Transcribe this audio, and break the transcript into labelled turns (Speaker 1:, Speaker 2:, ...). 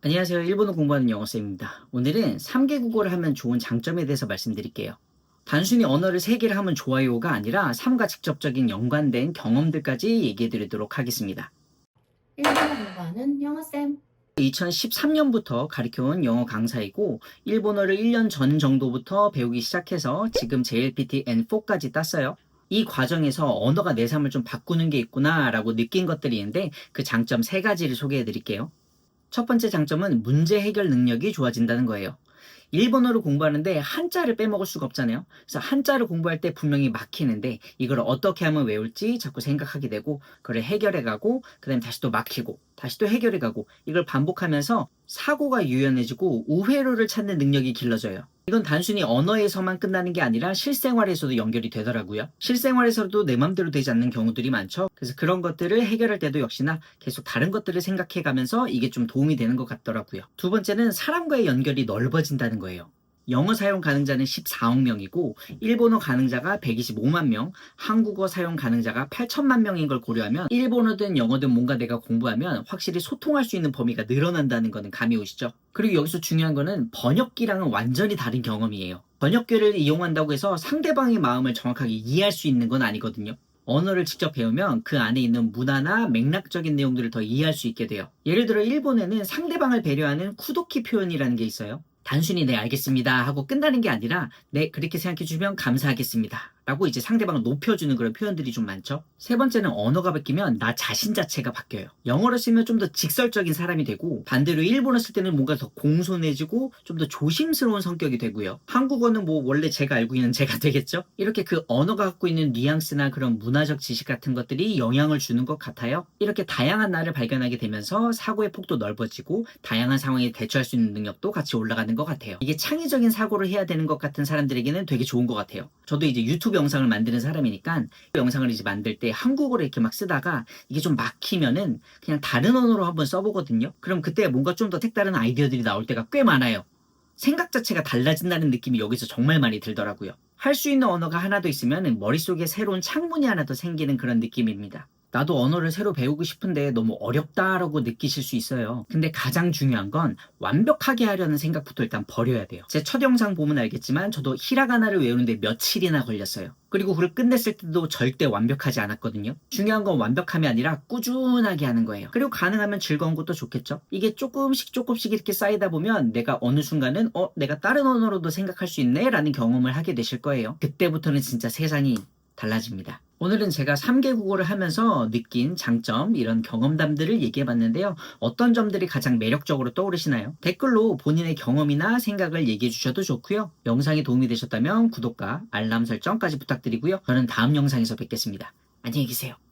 Speaker 1: 안녕하세요. 일본어 공부하는 영어쌤입니다. 오늘은 3개 국어를 하면 좋은 장점에 대해서 말씀드릴게요. 단순히 언어를 3개를 하면 좋아요가 아니라 삶과 직접적인 연관된 경험들까지 얘기해 드리도록 하겠습니다.
Speaker 2: 일본어 공부하는 영어쌤.
Speaker 1: 2013년부터 가르쳐온 영어 강사이고 일본어를 1년 전 정도부터 배우기 시작해서 지금 JLPT N4까지 땄어요. 이 과정에서 언어가 내 삶을 좀 바꾸는 게 있구나 라고 느낀 것들이 있는데 그 장점 세 가지를 소개해 드릴게요. 첫 번째 장점은 문제 해결 능력이 좋아진다는 거예요. 일본어를 공부하는데 한자를 빼먹을 수가 없잖아요. 그래서 한자를 공부할 때 분명히 막히는데 이걸 어떻게 하면 외울지 자꾸 생각하게 되고 그걸 해결해 가고 그다음에 다시 또 막히고 다시 또 해결해 가고 이걸 반복하면서 사고가 유연해지고 우회로를 찾는 능력이 길러져요. 이건 단순히 언어에서만 끝나는 게 아니라 실생활에서도 연결이 되더라고요. 실생활에서도 내 맘대로 되지 않는 경우들이 많죠. 그래서 그런 것들을 해결할 때도 역시나 계속 다른 것들을 생각해 가면서 이게 좀 도움이 되는 것 같더라고요. 두 번째는 사람과의 연결이 넓어진다는 거예요. 영어 사용 가능자는 14억 명이고 일본어 가능자가 125만 명, 한국어 사용 가능자가 8천만 명인 걸 고려하면 일본어든 영어든 뭔가 내가 공부하면 확실히 소통할 수 있는 범위가 늘어난다는 거는 감이 오시죠? 그리고 여기서 중요한 거는 번역기랑은 완전히 다른 경험이에요. 번역기를 이용한다고 해서 상대방의 마음을 정확하게 이해할 수 있는 건 아니거든요. 언어를 직접 배우면 그 안에 있는 문화나 맥락적인 내용들을 더 이해할 수 있게 돼요. 예를 들어 일본에는 상대방을 배려하는 쿠도키 표현이라는 게 있어요. 단순히 네 알겠습니다 하고 끝나는 게 아니라 네 그렇게 생각해 주면 감사하겠습니다 라고 이제 상대방을 높여주는 그런 표현들이 좀 많죠. 세 번째는 언어가 바뀌면 나 자신 자체가 바뀌어요. 영어를 쓰면 좀 더 직설적인 사람이 되고 반대로 일본어 쓸 때는 뭔가 더 공손해지고 좀 더 조심스러운 성격이 되고요. 한국어는 뭐 원래 제가 알고 있는 제가 되겠죠? 이렇게 그 언어가 갖고 있는 뉘앙스나 그런 문화적 지식 같은 것들이 영향을 주는 것 같아요. 이렇게 다양한 나를 발견하게 되면서 사고의 폭도 넓어지고 다양한 상황에 대처할 수 있는 능력도 같이 올라가는 것 같아요. 이게 창의적인 사고를 해야 되는 것 같은 사람들에게는 되게 좋은 것 같아요. 저도 이제 유튜브 영상을 만드는 사람이니까 영상을 이제 만들 때 한국어로 이렇게 막 쓰다가 이게 좀 막히면은 그냥 다른 언어로 한번 써보거든요. 그럼 그때 뭔가 좀 더 색다른 아이디어들이 나올 때가 꽤 많아요. 생각 자체가 달라진다는 느낌이 여기서 정말 많이 들더라고요. 할 수 있는 언어가 하나 더 있으면 머릿속에 새로운 창문이 하나 더 생기는 그런 느낌입니다. 나도 언어를 새로 배우고 싶은데 너무 어렵다라고 느끼실 수 있어요. 근데 가장 중요한 건 완벽하게 하려는 생각부터 일단 버려야 돼요. 제 첫 영상 보면 알겠지만 저도 히라가나를 외우는데 며칠이나 걸렸어요. 그리고 그걸 끝냈을 때도 절대 완벽하지 않았거든요. 중요한 건 완벽함이 아니라 꾸준하게 하는 거예요. 그리고 가능하면 즐거운 것도 좋겠죠. 이게 조금씩 조금씩 이렇게 쌓이다 보면 내가 어느 순간은 어 내가 다른 언어로도 생각할 수 있네 라는 경험을 하게 되실 거예요. 그때부터는 진짜 세상이 달라집니다. 오늘은 제가 3개 국어를 하면서 느낀 장점, 이런 경험담들을 얘기해 봤는데요. 어떤 점들이 가장 매력적으로 떠오르시나요? 댓글로 본인의 경험이나 생각을 얘기해 주셔도 좋고요. 영상이 도움이 되셨다면 구독과 알람 설정까지 부탁드리고요. 저는 다음 영상에서 뵙겠습니다. 안녕히 계세요.